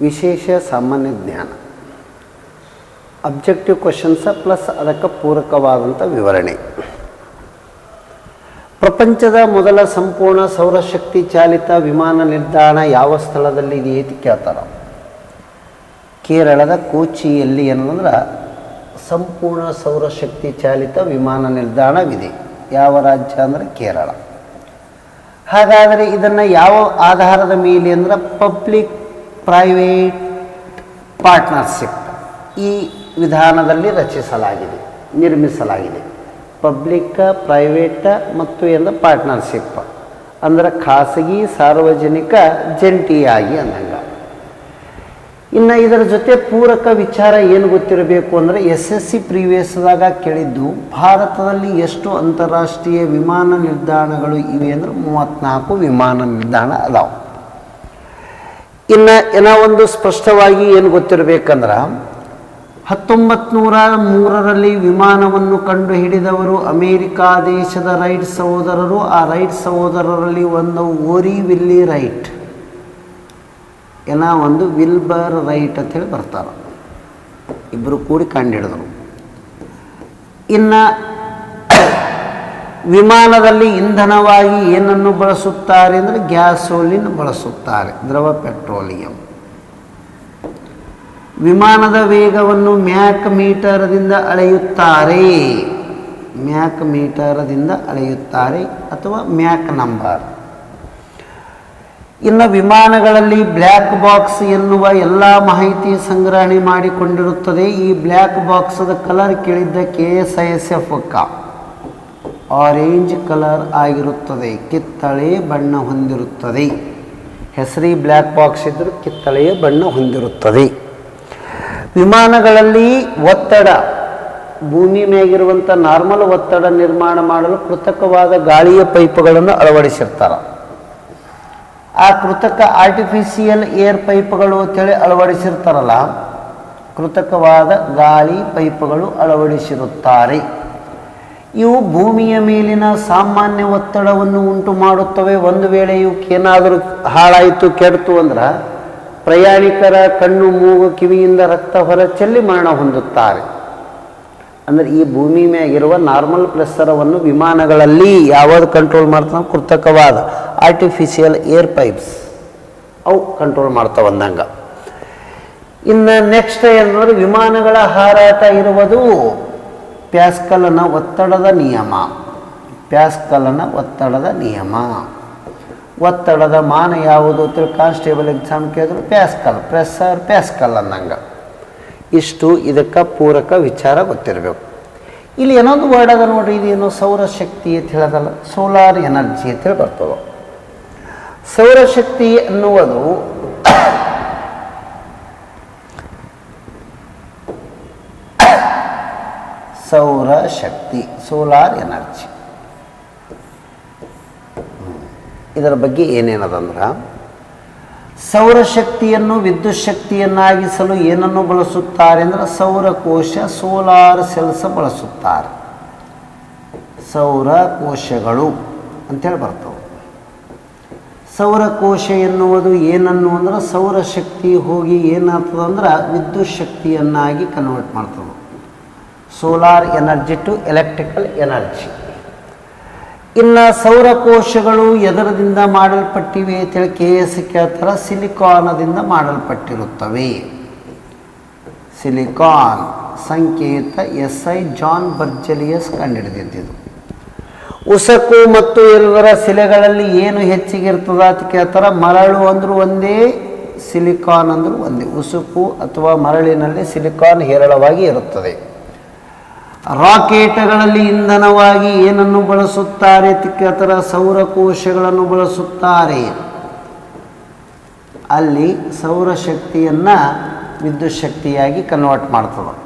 ವಿಶೇಷ ಸಾಮಾನ್ಯ ಜ್ಞಾನ. ಅಬ್ಜೆಕ್ಟಿವ್ ಕ್ವಶನ್ಸ ಪ್ಲಸ್ ಅದಕ್ಕೆ ಪೂರಕವಾದಂಥ ವಿವರಣೆ. ಪ್ರಪಂಚದ ಮೊದಲ ಸಂಪೂರ್ಣ ಸೌರಶಕ್ತಿ ಚಾಲಿತ ವಿಮಾನ ನಿಲ್ದಾಣ ಯಾವ ಸ್ಥಳದಲ್ಲಿ ಇದೆ ಅಂತ ಕೇಳ್ತಾರ. ಕೇರಳದ ಕೋಚಿಯಲ್ಲಿ ಏನಂದ್ರೆ ಸಂಪೂರ್ಣ ಸೌರಶಕ್ತಿ ಚಾಲಿತ ವಿಮಾನ ನಿಲ್ದಾಣವಿದೆ. ಯಾವ ರಾಜ್ಯ ಅಂದರೆ ಕೇರಳ. ಹಾಗಾದರೆ ಇದನ್ನು ಯಾವ ಆಧಾರದ ಮೇಲೆ ಅಂದ್ರೆ ಪಬ್ಲಿಕ್ ಪ್ರೈವೇಟ್ ಪಾರ್ಟ್ನರ್ಶಿಪ್ ಈ ವಿಧಾನದಲ್ಲಿ ರಚಿಸಲಾಗಿದೆ, ನಿರ್ಮಿಸಲಾಗಿದೆ. ಪಬ್ಲಿಕ್ ಪ್ರೈವೇಟ್ ಮತ್ತು ಎಂದ ಪಾರ್ಟ್ನರ್ಶಿಪ್ ಅಂದ್ರೆ ಖಾಸಗಿ, ಸಾರ್ವಜನಿಕ, ಜಂಟಿಯಾಗಿ ಅಂದಂಗ ಇನ್ನು ಇದರ ಜೊತೆ ಪೂರಕ ವಿಚಾರ ಏನು ಗೊತ್ತಿರಬೇಕು ಅಂದರೆ ಎಸ್ ಎಸ್ ಸಿ ಪ್ರೀವಿಯಸ್ದಾಗ ಕೇಳಿದ್ದು ಭಾರತದಲ್ಲಿ ಎಷ್ಟು ಅಂತಾರಾಷ್ಟ್ರೀಯ ವಿಮಾನ ನಿಲ್ದಾಣಗಳು ಇವೆ ಅಂದರೆ ಮೂವತ್ತ್ನಾಲ್ಕು ವಿಮಾನ ನಿಲ್ದಾಣ ಅದಾವೆ. ಇನ್ನು ಏನೋ ಒಂದು ಸ್ಪಷ್ಟವಾಗಿ ಏನು ಗೊತ್ತಿರಬೇಕಂದ್ರೆ ಹತ್ತೊಂಬತ್ತು ನೂರ ಮೂರರಲ್ಲಿ ವಿಮಾನವನ್ನು ಕಂಡು ಹಿಡಿದವರು ಅಮೇರಿಕಾ ದೇಶದ ರೈಟ್ ಸಹೋದರರು. ಆ ರೈಟ್ ಸಹೋದರರಲ್ಲಿ ಒಂದು ಓರಿ ವಿಲ್ಲಿ ರೈಟ್. ಏನೋ ಒಂದು ವಿಲ್ಬರ್ ರೈಟ್ ಅಂತೇಳಿ ಬರ್ತಾರೆ. ಇಬ್ಬರು ಕೂಡಿ ಕಂಡು ಹಿಡಿದರು. ಇನ್ನು ವಿಮಾನದಲ್ಲಿ ಇಂಧನವಾಗಿ ಏನನ್ನು ಬಳಸುತ್ತಾರೆ ಅಂದರೆ ಗ್ಯಾಸೋಲಿನ್ ಬಳಸುತ್ತಾರೆ, ದ್ರವ ಪೆಟ್ರೋಲಿಯಂ. ವಿಮಾನದ ವೇಗವನ್ನು ಮ್ಯಾಕ್ ಮೀಟರ್ದಿಂದ ಅಳೆಯುತ್ತಾರೆ. ಮ್ಯಾಕ್ ಮೀಟರ್ದಿಂದ ಅಳೆಯುತ್ತಾರೆ ಅಥವಾ ಮ್ಯಾಕ್ ನಂಬರ್. ಇನ್ನು ವಿಮಾನಗಳಲ್ಲಿ ಬ್ಲ್ಯಾಕ್ ಬಾಕ್ಸ್ ಎನ್ನುವ ಎಲ್ಲ ಮಾಹಿತಿ ಸಂಗ್ರಹಣೆ ಮಾಡಿಕೊಂಡಿರುತ್ತದೆ. ಈ ಬ್ಲ್ಯಾಕ್ ಬಾಕ್ಸದ ಕಲರ್ ಕೇಳಿದ್ದ K S I S F orange colour ಆಗಿರುತ್ತದೆ, ಕಿತ್ತಳೆ ಬಣ್ಣ ಹೊಂದಿರುತ್ತದೆ. ಹೆಸರಿ ಬ್ಲ್ಯಾಕ್ ಬಾಕ್ಸ್ ಇದ್ದರೂ ಕಿತ್ತಳೆಯ ಬಣ್ಣ ಹೊಂದಿರುತ್ತದೆ. ವಿಮಾನಗಳಲ್ಲಿ ಒತ್ತಡ ಭೂಮಿ ಮೇಗಿರುವಂಥ ನಾರ್ಮಲ್ ಒತ್ತಡ ನಿರ್ಮಾಣ ಮಾಡಲು ಕೃತಕವಾದ ಗಾಳಿಯ ಪೈಪ್ಗಳನ್ನು ಅಳವಡಿಸಿರ್ತಾರೆ. ಆ ಕೃತಕ ಆರ್ಟಿಫಿಷಿಯಲ್ ಏರ್ ಪೈಪ್ಗಳು ಅಂತೇಳಿ ಅಳವಡಿಸಿರ್ತಾರಲ್ಲ, ಕೃತಕವಾದ ಗಾಳಿ ಪೈಪ್ಗಳು ಅಳವಡಿಸಿರುತ್ತಾರೆ. ಇವು ಭೂಮಿಯ ಮೇಲಿನ ಸಾಮಾನ್ಯ ಒತ್ತಡವನ್ನು ಉಂಟು ಮಾಡುತ್ತವೆ. ಒಂದು ವೇಳೆ ಇವಕ್ಕೇನಾದರೂ ಹಾಳಾಯಿತು, ಕೆಡ್ತು ಅಂದ್ರೆ ಪ್ರಯಾಣಿಕರ ಕಣ್ಣು ಮೂಗು ಕಿವಿಯಿಂದ ರಕ್ತ ಹೊರ ಚೆಲ್ಲಿ ಮರಣ ಹೊಂದುತ್ತಾರೆ. ಅಂದರೆ ಈ ಭೂಮಿ ಮ್ಯಾಗಿರುವ ನಾರ್ಮಲ್ ಪ್ರೆಸರವನ್ನು ವಿಮಾನಗಳಲ್ಲಿ ಯಾವುದು ಕಂಟ್ರೋಲ್ ಮಾಡ್ತಾವೆ ಕೃತಕವಾದ ಆರ್ಟಿಫಿಷಿಯಲ್ ಏರ್ ಪೈಪ್ಸ್ ಅವು ಕಂಟ್ರೋಲ್ ಮಾಡ್ತಾವೆ ಅಂದಂಗೆ ಇನ್ನು ನೆಕ್ಸ್ಟ್ ಏನಂದ್ರೆ ವಿಮಾನಗಳ ಹಾರಾಟ ಇರುವುದು ಪ್ಯಾಸ್ಕಲನ ಒತ್ತಡದ ನಿಯಮ. ಪ್ಯಾಸ್ಕಲನ ಒತ್ತಡದ ನಿಯಮ. ಒತ್ತಡದ ಮಾನ ಯಾವುದು ಅಂತೇಳಿ ಕಾನ್ಸ್ಟೇಬಲ್ ಎಕ್ಸಾಮ್ ಕೇಳಿದ್ರು ಪ್ಯಾಸ್ಕಲ್ ಪ್ರೆಸ್ಸರ್ ಪ್ಯಾಸ್ಕಲ್ ಅನ್ನಂಗೆ ಇಷ್ಟು ಇದಕ್ಕೆ ಪೂರಕ ವಿಚಾರ ಗೊತ್ತಿರಬೇಕು. ಇಲ್ಲಿ ಏನೊಂದು ವರ್ಡ್ ಅದ ನೋಡ್ರಿ, ಇದೇನು ಸೌರಶಕ್ತಿ ಅಂತ ಹೇಳೋದಲ್ಲ ಸೋಲಾರ್ ಎನರ್ಜಿ ಅಂತೇಳಿ ಬರ್ತದೆ. ಸೌರಶಕ್ತಿ ಅನ್ನುವುದು ಸೌರಶಕ್ತಿ ಸೋಲಾರ್ ಎನರ್ಜಿ. ಇದರ ಬಗ್ಗೆ ಏನೇನದಂದ್ರೆ ಸೌರಶಕ್ತಿಯನ್ನು ವಿದ್ಯುತ್ ಶಕ್ತಿಯನ್ನಾಗಿಸಲು ಏನನ್ನು ಬಳಸುತ್ತಾರೆ ಅಂದರೆ ಸೌರಕೋಶ ಸೋಲಾರ್ ಸೆಲ್ಸ್ ಬಳಸುತ್ತಾರೆ. ಸೌರ ಕೋಶಗಳು ಅಂತೇಳಿ ಬರ್ತವೆ. ಸೌರಕೋಶ ಎನ್ನುವುದು ಏನನ್ನು ಅಂದ್ರೆ ಸೌರಶಕ್ತಿ ಹೋಗಿ ಏನಾಗ್ತದೆ ಅಂದ್ರೆ ವಿದ್ಯುತ್ ಶಕ್ತಿಯನ್ನಾಗಿ ಕನ್ವರ್ಟ್ ಮಾಡ್ತದೆ. Solar energy to electrical energy ಇನ್ನು ಸೌರಕೋಶಗಳು ಎದರದಿಂದ ಮಾಡಲ್ಪಟ್ಟಿವೆ ಅಂತೇಳಿ ಕೆ ಎಸ್ ಕೇಳ್ತಾರೆ ಸಿಲಿಕಾನದಿಂದ ಮಾಡಲ್ಪಟ್ಟಿರುತ್ತವೆ. ಸಿಲಿಕಾನ್ ಸಂಕೇತ ಎಸ್ ಐ ಜಾನ್ ಬರ್ಜಲಿಯಸ್ ಕಂಡುಹಿಡಿದಿದ್ದು. ಉಸಕು ಮತ್ತು ಇರುವರ ಶಿಲೆಗಳಲ್ಲಿ ಏನು ಹೆಚ್ಚಿಗೆ ಇರ್ತದ ಅಂತ ಕೇಳ್ತಾರೆ, ಮರಳು ಅಂದರೂ ಒಂದೇ ಸಿಲಿಕಾನ್ ಅಂದರೂ ಒಂದೇ. ಉಸುಕು ಅಥವಾ ಮರಳಿನಲ್ಲಿ ಸಿಲಿಕಾನ್ ಹೇರಳವಾಗಿ ಇರುತ್ತದೆ. ರಾಕೆಟ್ಗಳಲ್ಲಿ ಇಂಧನವಾಗಿ ಏನನ್ನು ಬಳಸುತ್ತಾರೆ? ತಿಕ್ಕತರ ಸೌರಕೋಶಗಳನ್ನು ಬಳಸುತ್ತಾರೆ. ಅಲ್ಲಿ ಸೌರಶಕ್ತಿಯನ್ನು ವಿದ್ಯುತ್ ಶಕ್ತಿಯಾಗಿ ಕನ್ವರ್ಟ್ ಮಾಡ್ತದೆ.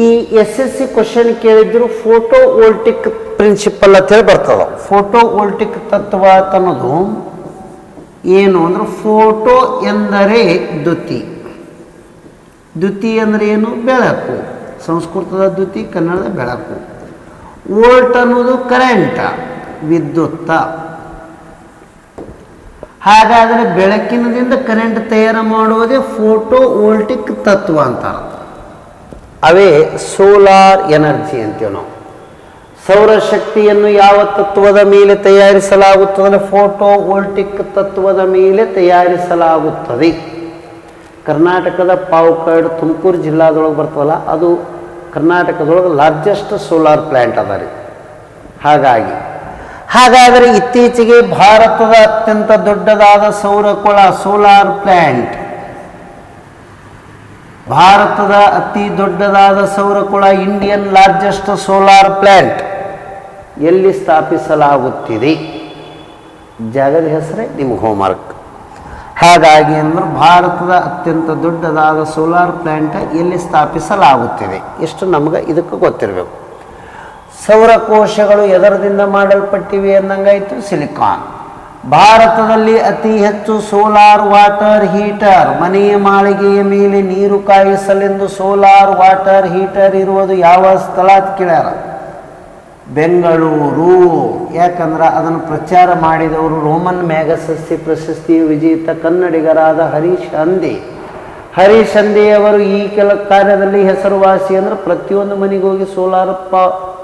ಈ ಎಸ್ ಎಸ್ ಸಿ ಕ್ವಶನ್ ಕೇಳಿದ್ರು ಫೋಟೋ ವೋಲ್ಟಿಕ್ ಪ್ರಿನ್ಸಿಪಲ್ ಅಂತೇಳಿ ಬರ್ತದೆ. ಫೋಟೋ ವೋಲ್ಟಿಕ್ ತತ್ವ ಅನ್ನೋದು ಏನು ಅಂದ್ರೆ ಫೋಟೋ ಎಂದರೆ ದ್ಯುತಿ. ದ್ಯುತಿ ಅಂದರೆ ಏನು? ಬೆಳಕು. ಸಂಸ್ಕೃತದ ದ್ಯುತಿ ಕನ್ನಡದ ಬೆಳಕು. ವೋಲ್ಟ್ ಅನ್ನೋದು ಕರೆಂಟ ವಿದ್ಯುತ್ತ ಹಾಗಾದರೆ ಬೆಳಕಿನದಿಂದ ಕರೆಂಟ್ ತಯಾರು ಮಾಡುವುದೇ ಫೋಟೋ ವೋಲ್ಟಿಕ್ ತತ್ವ ಅಂತಾರೆ. ಅವೇ ಸೋಲಾರ್ ಎನರ್ಜಿ ಅಂತೀವಿ ನಾವು. ಸೌರಶಕ್ತಿಯನ್ನು ಯಾವ ತತ್ವದ ಮೇಲೆ ತಯಾರಿಸಲಾಗುತ್ತದೆ? ಫೋಟೋ ವೋಲ್ಟಿಕ್ ತತ್ವದ ಮೇಲೆ ತಯಾರಿಸಲಾಗುತ್ತದೆ. ಕರ್ನಾಟಕದ ಪಾವಕಾಡ್ ತುಮಕೂರು ಜಿಲ್ಲಾದೊಳಗೆ ಬರ್ತವಲ್ಲ, ಅದು ಕರ್ನಾಟಕದೊಳಗೆ ಲಾರ್ಜೆಸ್ಟ್ ಸೋಲಾರ್ ಪ್ಲ್ಯಾಂಟ್ ಅದ ರೀ. ಹಾಗಾಗಿ, ಹಾಗಾದರೆ ಇತ್ತೀಚೆಗೆ ಭಾರತದ ಅತ್ಯಂತ ದೊಡ್ಡದಾದ ಸೌರಕೊಳ ಸೋಲಾರ್ ಪ್ಲ್ಯಾಂಟ್ ಭಾರತದ ಅತಿ ದೊಡ್ಡದಾದ ಸೌರಕೊಳ ಇಂಡಿಯನ್ ಲಾರ್ಜೆಸ್ಟ್ ಸೋಲಾರ್ ಪ್ಲ್ಯಾಂಟ್ ಎಲ್ಲಿ ಸ್ಥಾಪಿಸಲಾಗುತ್ತಿದೆ? ಜಾಗದ ಹೆಸರೇ, ನಿಮ್ಗೆ ಹೋಮ್ವರ್ಕ್ ಹಾಗಾಗಿ ಅಂದ್ರೆ ಭಾರತದ ಅತ್ಯಂತ ದೊಡ್ಡದಾದ ಸೋಲಾರ್ ಪ್ಲ್ಯಾಂಟ್ ಎಲ್ಲಿ ಸ್ಥಾಪಿಸಲಾಗುತ್ತಿದೆ? ಎಷ್ಟು ನಮ್ಗೆ ಇದಕ್ಕೆ ಗೊತ್ತಿರಬೇಕು. ಸೌರಕೋಶಗಳು ಎದರದಿಂದ ಮಾಡಲ್ಪಟ್ಟಿವೆ ಅಂದಂಗಾಯಿತು ಸಿಲಿಕಾನ್. ಭಾರತದಲ್ಲಿ ಅತಿ ಹೆಚ್ಚು ಸೋಲಾರ್ ವಾಟರ್ ಹೀಟರ್ ಮನೆಯ ಮಾಳಿಗೆಯ ಮೇಲೆ ನೀರು ಕಾಯಿಸಲೆಂದು ಸೋಲಾರ್ ವಾಟರ್ ಹೀಟರ್ ಇರುವುದು ಯಾವ ಸ್ಥಳ ಕೇಳ್ಯಾರ? ಬೆಂಗಳೂರು. ಯಾಕಂದ್ರೆ ಅದನ್ನು ಪ್ರಚಾರ ಮಾಡಿದವರು ರೋಮನ್ ಮ್ಯಾಗಸಸ್ಸಿ ಪ್ರಶಸ್ತಿ ವಿಜೇತ ಕನ್ನಡಿಗರಾದ ಹರೀಶ್ ಹಂದಿ. ಹರೀಶ್ ಹಂದಿಯವರು ಈ ಕೆಲ ಕಾರ್ಯದಲ್ಲಿ ಹೆಸರುವಾಸಿ ಅಂದ್ರೆ ಪ್ರತಿಯೊಂದು ಮನೆಗೆ ಹೋಗಿ ಸೋಲಾರ್ ಪ,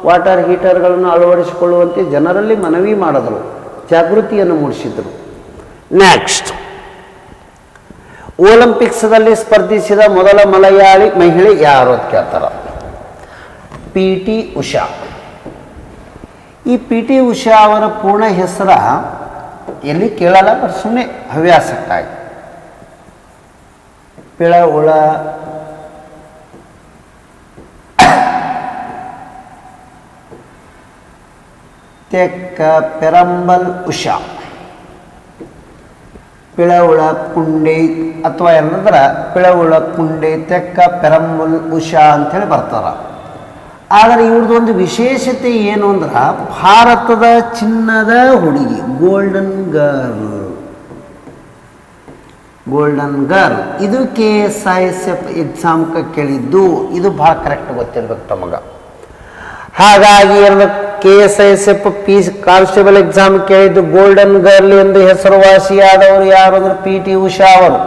ವಾಟರ್ ಹೀಟರ್ಗಳನ್ನು ಅಳವಡಿಸಿಕೊಳ್ಳುವಂತೆ ಜನರಲ್ಲಿ ಮನವಿ ಮಾಡಿದರು. ಜಾಗೃತಿಯನ್ನು ಮೂಡಿಸಿದರು. ನೆಕ್ಸ್ಟ್ ಒಲಿಂಪಿಕ್ಸ್ದಲ್ಲಿ ಸ್ಪರ್ಧಿಸಿದ ಮೊದಲ ಮಲಯಾಳಿ ಮಹಿಳೆ ಯಾರು ಅಂತ ಕೇಳ್ತಾರ. P T Usha. ಈ ಪಿ ಟಿ ಉಷಾ ಅವರ ಪೂರ್ಣ ಹೆಸರ ಎಲ್ಲಿ ಕೇಳಲ್ಲ ಬಟ್ ಸುಮ್ಮನೆ ಹವ್ಯಾಸಕ್ಕಾಗಿ. ಪಿಳ ಉಳ ತೆಕ್ಕ, ಪೆರಂಬಲ್, ಉಷಾ. ಪಿಳವುಳ ಕುಂಡೆ ಅಥವಾ ಏನಂದ್ರ ಪಿಳವುಳ ಕುಂಡೆ, ತೆಕ್ಕ, ಪೆರಂಬಲ್, ಉಷಾ ಅಂಥೇಳಿ ಬರ್ತಾರ. ಆದರೆ ಇವ್ರದ್ದು ಒಂದು ವಿಶೇಷತೆ ಏನು ಅಂದ್ರೆ ಭಾರತದ ಚಿನ್ನದ ಹುಡುಗಿ ಗೋಲ್ಡನ್ ಗರ್ಲ್ ಗೋಲ್ಡನ್ ಗರ್ಲ್ ಇದು K S I S F ಎಕ್ಸಾಮ್ಗೆ ಕೇಳಿದ್ದು. ಇದು ಭಾಳ ಕರೆಕ್ಟ್ ಗೊತ್ತಿರ್ಬೇಕು ತಮಗ. ಹಾಗಾಗಿ ಎರಡು K S I S F P constable exam ಕೇಳಿದ್ದು ಗೋಲ್ಡನ್ ಗರ್ಲ್ ಎಂದು ಹೆಸರುವಾಸಿಯಾದವರು ಯಾರು ಅಂದ್ರೆ ಪಿ ಟಿ ಉಷಾ ಅವರು.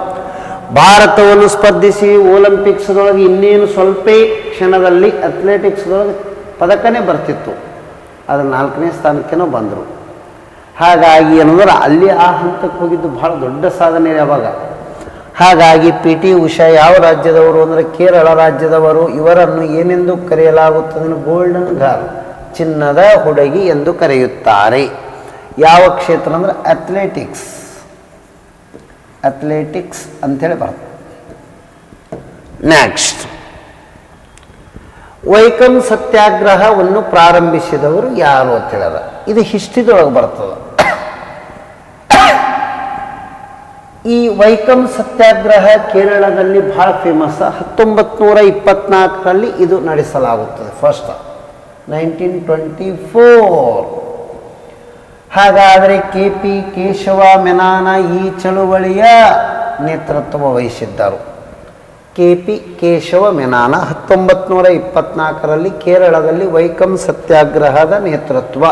ಭಾರತವನ್ನು ಸ್ಪರ್ಧಿಸಿ ಒಲಿಂಪಿಕ್ಸ್ದೊಳಗೆ ಇನ್ನೇನು ಸ್ವಲ್ಪ ಕ್ಷಣದಲ್ಲಿ ಅಥ್ಲೆಟಿಕ್ಸ್ದೊಳಗೆ ಪದಕನೇ ಬರ್ತಿತ್ತು. ಅದು ನಾಲ್ಕನೇ ಸ್ಥಾನಕ್ಕೇನೋ ಬಂದರು. ಹಾಗಾಗಿ ಏನಂದ್ರೆ ಅಲ್ಲಿ ಆ ಹಂತಕ್ಕೆ ಹೋಗಿದ್ದು ಭಾಳ ದೊಡ್ಡ ಸಾಧನೆ ಯಾವಾಗ ಹಾಗಾಗಿ ಪಿ ಟಿ ಉಷಾ ಯಾವ ರಾಜ್ಯದವರು ಅಂದರೆ ಕೇರಳ ರಾಜ್ಯದವರು ಇವರನ್ನು ಏನೆಂದು ಕರೆಯಲಾಗುತ್ತದೆ ಗೋಲ್ಡನ್ ಗರ್ಲ್ ಚಿನ್ನದ ಹುಡುಗಿ ಎಂದು ಕರೆಯುತ್ತಾರೆ. ಯಾವ ಕ್ಷೇತ್ರ ಅಂದರೆ ಅಥ್ಲೆಟಿಕ್ಸ್. ಅಥ್ಲೆಟಿಕ್ಸ್ ಅಂಥೇಳಿ ಬರ್ತದೆ. ನೆಕ್ಸ್ಟ್ ವೈಕಂ ಸತ್ಯಾಗ್ರಹವನ್ನು ಪ್ರಾರಂಭಿಸಿದವರು ಯಾರು ಅಂತ ಹೇಳ್ಯಾರ ಇದು ಹಿಸ್ಟ್ರಿದೊಳಗೆ ಬರ್ತದೆ. ಈ ವೈಕಂ ಸತ್ಯಾಗ್ರಹ ಕೇರಳದಲ್ಲಿ ಬಹಳ ಫೇಮಸ್ ಹತ್ತೊಂಬತ್ತು ನೂರ ಇಪ್ಪತ್ನಾಲ್ಕರಲ್ಲಿ ಇದು ನಡೆಸಲಾಗುತ್ತದೆ. ಫಸ್ಟ್ ನೈನ್ಟೀನ್ ಟ್ವೆಂಟಿ ಫೋರ್ ಹಾಗಾದರೆ ಕೆ ಪಿ ಕೇಶವ ಮೆನಾನ ಈ ಚಳುವಳಿಯ ನೇತೃತ್ವ ವಹಿಸಿದ್ದರು. ಕೆ ಪಿ ಕೇಶವ ಮೆನಾನ ಹತ್ತೊಂಬತ್ತು ನೂರ ಇಪ್ಪತ್ನಾಲ್ಕರಲ್ಲಿ ಕೇರಳದಲ್ಲಿ ವೈಕಂ ಸತ್ಯಾಗ್ರಹದ ನೇತೃತ್ವ.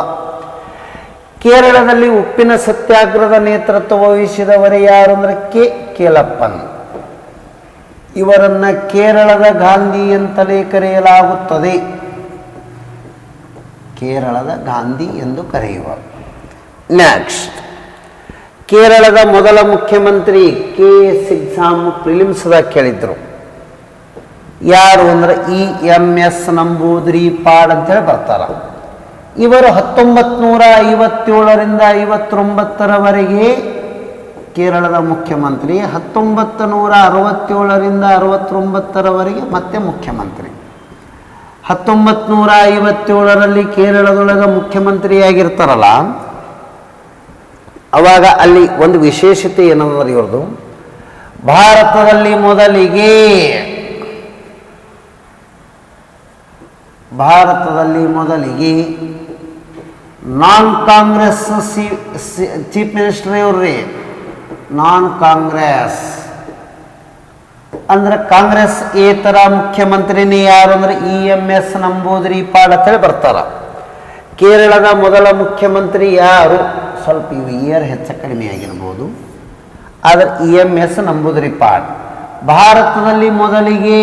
ಕೇರಳದಲ್ಲಿ ಉಪ್ಪಿನ ಸತ್ಯಾಗ್ರಹದ ನೇತೃತ್ವ ವಹಿಸಿದವರು ಯಾರು ಅಂದರೆ ಕೆ. ಕೇಲಪ್ಪನ್ ಇವರನ್ನು ಕೇರಳದ ಗಾಂಧಿ ಅಂತಲೇ ಕರೆಯಲಾಗುತ್ತದೆ. ಕೇರಳದ ಗಾಂಧಿ ಎಂದು ಕರೆಯುವ ನೆಕ್ಸ್ಟ್ ಕೇರಳದ ಮೊದಲ ಮುಖ್ಯಮಂತ್ರಿ ಕೆ ಎಸ್ ಎಕ್ಸಾಮ್ ಪ್ರಿಲಿಮ್ಸ್ದಾಗ ಕೇಳಿದ್ರು. ಯಾರು ಅಂದ್ರೆ E M S Namboodiripad ಅಂತೇಳಿ ಬರ್ತಾರ. ಇವರು ಹತ್ತೊಂಬತ್ತು ನೂರ ಐವತ್ತೇಳರಿಂದ ಐವತ್ತೊಂಬತ್ತರವರೆಗೆ ಕೇರಳದ ಮುಖ್ಯಮಂತ್ರಿ ಹತ್ತೊಂಬತ್ತು ನೂರ ಅರವತ್ತೇಳರಿಂದ ಅರವತ್ತೊಂಬತ್ತರವರೆಗೆ ಮತ್ತೆ ಮುಖ್ಯಮಂತ್ರಿ. ಹತ್ತೊಂಬತ್ತು ನೂರ ಐವತ್ತೇಳರಲ್ಲಿ ಕೇರಳದೊಳಗೆ ಮುಖ್ಯಮಂತ್ರಿಯಾಗಿರ್ತಾರಲ್ಲ ಅವಾಗ ಅಲ್ಲಿ ಒಂದು ವಿಶೇಷತೆ ಏನಂದ್ರೆ ಇವ್ರದ್ದು ಭಾರತದಲ್ಲಿ ಮೊದಲಿಗೆ ಭಾರತದಲ್ಲಿ ಮೊದಲಿಗೆ ನಾನ್ ಕಾಂಗ್ರೆಸ್ ಸಿ ಚೀಫ್ ಮಿನಿಸ್ಟರ್ ಇವ್ರಿ ನಾನ್ ಕಾಂಗ್ರೆಸ್ ಅಂದ್ರೆ ಕಾಂಗ್ರೆಸ್ ಏತರ ಮುಖ್ಯಮಂತ್ರಿನೇ ಯಾರು ಅಂದ್ರೆ E M S Namboodiripad ಅಂತೇಳಿ ಬರ್ತಾರ. ಕೇರಳದ ಮೊದಲ ಮುಖ್ಯಮಂತ್ರಿ ಯಾರು? ಸ್ವಲ್ಪ ಇವು ಇಯರ್ ಹೆಚ್ಚು ಕಡಿಮೆ ಆಗಿರ್ಬೋದು. ಆದರೆ ಇ ಎಂ ಎಸ್ ನಂಬುದ್ರಿಪಾಡ್ ಭಾರತದಲ್ಲಿ ಮೊದಲಿಗೆ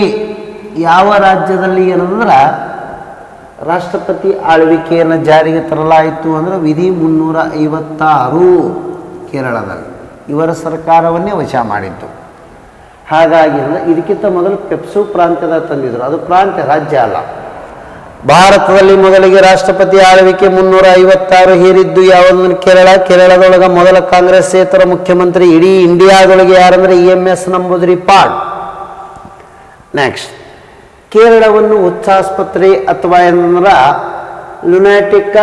ಯಾವ ರಾಜ್ಯದಲ್ಲಿ ಏನಂದ್ರೆ ರಾಷ್ಟ್ರಪತಿ ಆಳ್ವಿಕೆಯನ್ನು ಜಾರಿಗೆ ತರಲಾಯಿತು ಅಂದರೆ ವಿಧಿ ಮುನ್ನೂರ ಐವತ್ತಾರು ಕೇರಳದಲ್ಲಿ ಇವರ ಸರ್ಕಾರವನ್ನೇ ವಶ ಮಾಡಿತ್ತು. ಹಾಗಾಗಿ ಅಂದರೆ ಇದಕ್ಕಿಂತ ಮೊದಲು ಪೆಪ್ಸು ಪ್ರಾಂತ್ಯದ ತಂದಿದ್ರು. ಅದು ಪ್ರಾಂತ್ಯ ರಾಜ್ಯ ಅಲ್ಲ. ಭಾರತದಲ್ಲಿ ಮೊದಲಿಗೆ ರಾಷ್ಟ್ರಪತಿ ಆಳ್ವಿಕೆ ಮುನ್ನೂರ ಐವತ್ತಾರು ಹೇರಿದ್ದು ಯಾವಂದ್ರೆ ಕೇರಳ. ಕೇರಳದೊಳಗೆ ಮೊದಲ ಕಾಂಗ್ರೆಸ್ ಸೇತರ ಮುಖ್ಯಮಂತ್ರಿ ಇಡೀ ಇಂಡಿಯಾದೊಳಗೆ ಯಾರಂದ್ರೆ E M S Namboodiripad next ಕೇರಳವನ್ನು ಉಚ್ಚಾಸ್ಪತ್ರೆ ಅಥವಾ ಏನಂದ್ರೆ ಲುನಾಟಿಕ್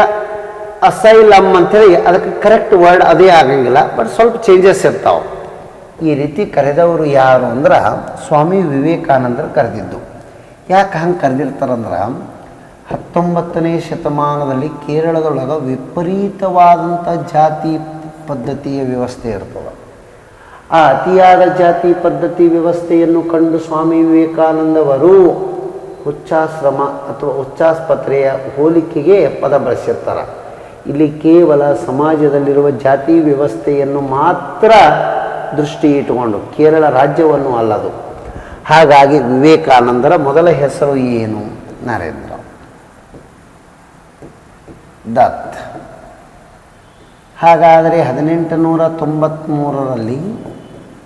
ಅಸೈಲಮ್ ಅಂತೇಳಿ, ಅದಕ್ಕೆ ಕರೆಕ್ಟ್ ವರ್ಡ್ ಅದೇ ಆಗಂಗಿಲ್ಲ ಬಟ್ ಸ್ವಲ್ಪ ಚೇಂಜಸ್ ಇರ್ತಾವೆ. ಈ ರೀತಿ ಕರೆದವರು ಯಾರು ಅಂದ್ರೆ ಸ್ವಾಮಿ ವಿವೇಕಾನಂದರು ಕರೆದಿದ್ದು. ಯಾಕೆ ಹಂಗೆ ಕರೆದಿರ್ತಾರಂದ್ರೆ ಹತ್ತೊಂಬತ್ತನೇ ಶತಮಾನದಲ್ಲಿ ಕೇರಳದೊಳಗೆ ವಿಪರೀತವಾದಂಥ ಜಾತಿ ಪದ್ಧತಿಯ ವ್ಯವಸ್ಥೆ ಇರ್ತದೆ. ಆ ಅತಿಯಾದ ಜಾತಿ ಪದ್ಧತಿ ವ್ಯವಸ್ಥೆಯನ್ನು ಕಂಡು ಸ್ವಾಮಿ ವಿವೇಕಾನಂದವರು ಹುಚ್ಚಾಶ್ರಮ ಅಥವಾ ಹುಚ್ಚಾಸ್ಪತ್ರೆಯ ಹೋಲಿಕೆಗೆ ಪದ ಬಳಸಿರ್ತಾರೆ. ಇಲ್ಲಿ ಕೇವಲ ಸಮಾಜದಲ್ಲಿರುವ ಜಾತಿ ವ್ಯವಸ್ಥೆಯನ್ನು ಮಾತ್ರ ದೃಷ್ಟಿ ಇಟ್ಟುಕೊಂಡು ಕೇರಳ ರಾಜ್ಯವನ್ನು ಅಲ್ಲದು. ಹಾಗಾಗಿ ವಿವೇಕಾನಂದರ ಮೊದಲ ಹೆಸರು ಏನು? ನರೇಂದ್ರ. ದತ್. ಹಾಗಾದರೆ ಹದಿನೆಂಟು ನೂರ ತೊಂಬತ್ತ್ಮೂರರಲ್ಲಿ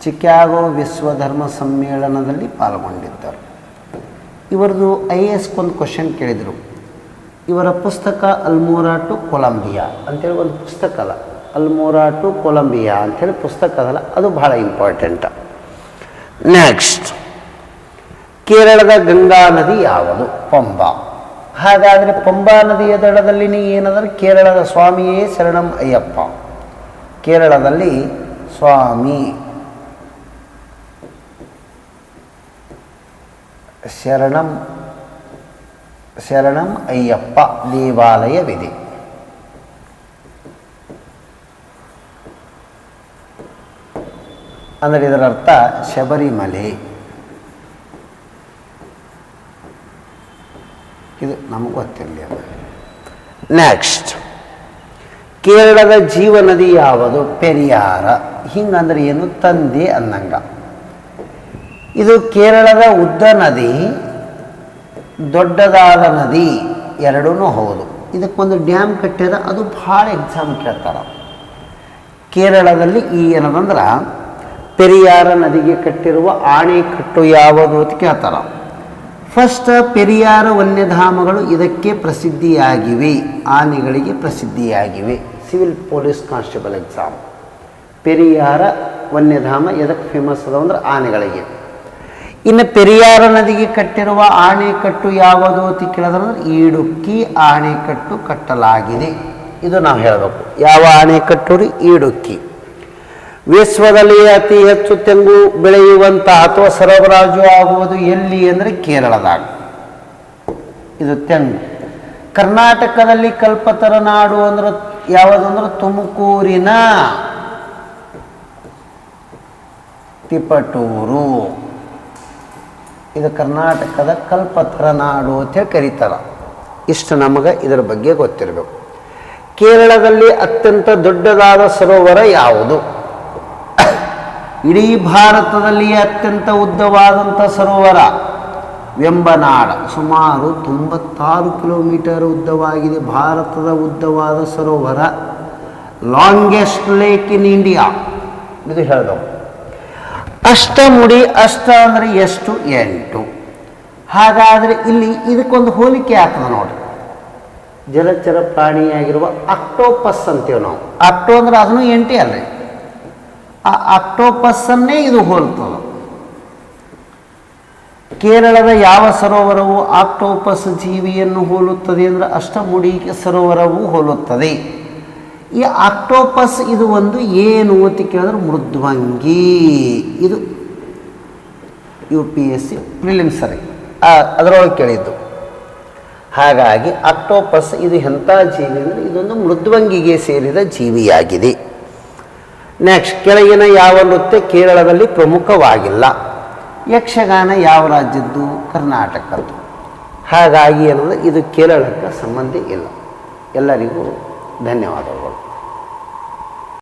ಚಿಕಾಗೋ ವಿಶ್ವಧರ್ಮ ಸಮ್ಮೇಳನದಲ್ಲಿ ಪಾಲ್ಗೊಂಡಿದ್ದರು. ಇವರದು ಐ ಎ ಎಸ್ಗೊಂದು ಕ್ವಶನ್ ಕೇಳಿದರು. ಇವರ ಪುಸ್ತಕ ಅಲ್ಮೋರಾ ಟು ಕೊಲಂಬಿಯಾ ಅಂತೇಳಿ ಒಂದು ಪುಸ್ತಕ ಅಲ್ಲ. ಅಲ್ಮೋರಾ ಟು ಕೊಲಂಬಿಯಾ ಅಂಥೇಳಿ ಪುಸ್ತಕ ಅದಲ್ಲ ಅದು ಬಹಳ ಇಂಪಾರ್ಟೆಂಟ್ ನೆಕ್ಸ್ಟ್ ಕೇರಳದ ಗಂಗಾ ನದಿ ಯಾವುದು? ಪಂಬಾ. ಹಾಗಾದರೆ ಪಂಬಾ ನದಿಯ ದಡದಲ್ಲಿ ಏನಂದ್ರೆ ಕೇರಳದ ಸ್ವಾಮಿಯೇ ಶರಣಂ ಅಯ್ಯಪ್ಪ. ಕೇರಳದಲ್ಲಿ ಸ್ವಾಮಿ. ಶರಣಂ ಶರಣಂ ಅಯ್ಯಪ್ಪ ದೇವಾಲಯವಿದೆ. ಅಂದರೆ ಇದರ ಅರ್ಥ ಶಬರಿಮಲೆ. ಇದು ನಮಗೆ ಗೊತ್ತಿರಲಿ ನೆಕ್ಸ್ಟ್ ಕೇರಳದ ಜೀವ ನದಿ ಯಾವುದು? ಪೆರಿಯಾರ. ಹಿಂಗಂದ್ರೆ ಏನು? ತಂದೆ ಅನ್ನಂಗ. ಇದು ಕೇರಳದ ಉದ್ದ ನದಿ, ದೊಡ್ಡದಾದ ನದಿ ಎರಡೂ ಹೌದು. ಇದಕ್ಕೊಂದು ಡ್ಯಾಮ್ ಕಟ್ಟ್ಯಾರ ಅದು ಭಾಳ ಎಕ್ಸಾಮ್ ಕೇಳ್ತಾರೆ. ಕೇರಳದಲ್ಲಿ ಈ ಏನದಂದ್ರೆ, ಪೆರಿಯಾರ ನದಿಗೆ ಕಟ್ಟಿರುವ ಆಣೆಕಟ್ಟು ಯಾವುದು ಅಂತ ಕೇಳ್ತಾರೆ. ಫಸ್ಟ್ ಪೆರಿಯಾರ ವನ್ಯಧಾಮಗಳು ಇದಕ್ಕೆ ಪ್ರಸಿದ್ಧಿಯಾಗಿವೆ. ಆನೆಗಳಿಗೆ ಪ್ರಸಿದ್ಧಿಯಾಗಿವೆ. Civil police constable exam. ಪೆರಿಯಾರ ವನ್ಯಧಾಮ ಎದಕ್ಕೆ ಫೇಮಸ್ ಅದ ಅಂದ್ರೆ ಆನೆಗಳಿಗೆ. ಇನ್ನು ಪೆರಿಯಾರ ನದಿಗೆ ಕಟ್ಟಿರುವ ಆಣೆಕಟ್ಟು ಯಾವುದು ಅಂತ ಕೇಳಿದ್ರೆ ಈಡುಕ್ಕಿ ಆಣೆಕಟ್ಟು ಕಟ್ಟಲಾಗಿದೆ. ಇದು ನಾವು ಹೇಳಬೇಕು. ಯಾವ ಆಣೆಕಟ್ಟು ರೀ? ಈಡುಕ್ಕಿ. ವಿಶ್ವದಲ್ಲಿ ಅತಿ ಹೆಚ್ಚು ತೆಂಗು ಬೆಳೆಯುವಂಥ ಅಥವಾ ಸರಬರಾಜು ಆಗುವುದು ಎಲ್ಲಿ ಅಂದರೆ ಕೇರಳದಾಗ. ಇದು ತೆಂಗು. ಕರ್ನಾಟಕದಲ್ಲಿ ಕಲ್ಪತರ ನಾಡು ಅಂದ್ರೆ ಯಾವುದಂದ್ರೆ ತುಮಕೂರಿನ ತಿಪಟೂರು. ಇದು ಕರ್ನಾಟಕದ ಕಲ್ಪತರ ನಾಡು ಅಂತೇಳಿ ಕರೀತಾರ. ಇಷ್ಟು ನಮಗೆ ಇದರ ಬಗ್ಗೆ ಗೊತ್ತಿರಬೇಕು. ಕೇರಳದಲ್ಲಿ ಅತ್ಯಂತ ದೊಡ್ಡದಾದ ಸರೋವರ ಯಾವುದು? ಇಡೀ ಭಾರತದಲ್ಲಿ ಅತ್ಯಂತ ಉದ್ದವಾದಂಥ ಸರೋವರ ವೆಂಬನಾಡ ಸುಮಾರು ತೊಂಬತ್ತಾರು ಕಿಲೋಮೀಟರ್ ಉದ್ದವಾಗಿದೆ ಭಾರತದ ಉದ್ದವಾದ ಸರೋವರ. ಲಾಂಗೆಸ್ಟ್ ಲೇಕ್ ಇನ್ ಇಂಡಿಯಾ ಇದು ಹೇಳಿದವು ಅಷ್ಟಮುಡಿ ಅಷ್ಟ ಅಂದರೆ ಎಷ್ಟು? ಎಂಟು. ಹಾಗಾದರೆ ಇಲ್ಲಿ ಇದಕ್ಕೊಂದು ಹೋಲಿಕೆ ಆಗ್ತದೆ ನೋಡಿ. ಜಲಚರ ಪ್ರಾಣಿಯಾಗಿರುವ ಅಕ್ಟೋಪಸ್ ಅಂತೀವಿ ನಾವು. ಅಕ್ಟೋ ಅಂದ್ರೆ ಅದನ್ನು ಎಂಟೇ ಅಲ್ರಿ. ಆ ಅಕ್ಟೋಪಸ್ಸನ್ನೇ ಇದು ಹೋಲ್ತದ. ಕೇರಳದ ಯಾವ ಸರೋವರವು ಆಕ್ಟೋಪಸ್ ಜೀವಿಯನ್ನು ಹೋಲುತ್ತದೆ ಅಂದರೆ ಅಷ್ಟಮುಡಿ ಸರೋವರವು ಹೋಲುತ್ತದೆ. ಈ ಆಕ್ಟೋಪಸ್ ಇದು ಒಂದು ಏನು ಅಂತ ಕೇಳಿದ್ರೆ ಮೃದ್ವಂಗಿ. ಇದು ಯು ಪಿ ಎಸ್ ಸಿ ಪ್ರಿಲಿಮ್ಸರಿ ಅದರೊಳಗೆ ಕೇಳಿದ್ದು. ಹಾಗಾಗಿ ಆಕ್ಟೋಪಸ್ ಇದು ಎಂಥ ಜೀವಿ ಅಂದರೆ ಇದೊಂದು ಮೃದ್ವಂಗಿಗೆ ಸೇರಿದ ಜೀವಿಯಾಗಿದೆ. ನೆಕ್ಸ್ಟ್ ಕೆಳಗಿನ ಯಾವ ನೃತ್ಯ ಕೇರಳದಲ್ಲಿ ಪ್ರಮುಖವಾಗಿಲ್ಲ? ಯಕ್ಷಗಾನ ಯಾವ ರಾಜ್ಯದ್ದು? ಕರ್ನಾಟಕದ್ದು. ಹಾಗಾಗಿ ಏನಂದರೆ ಇದು ಕೇರಳಕ್ಕೆ ಸಂಬಂಧ ಇಲ್ಲ. ಎಲ್ಲರಿಗೂ ಧನ್ಯವಾದಗಳು.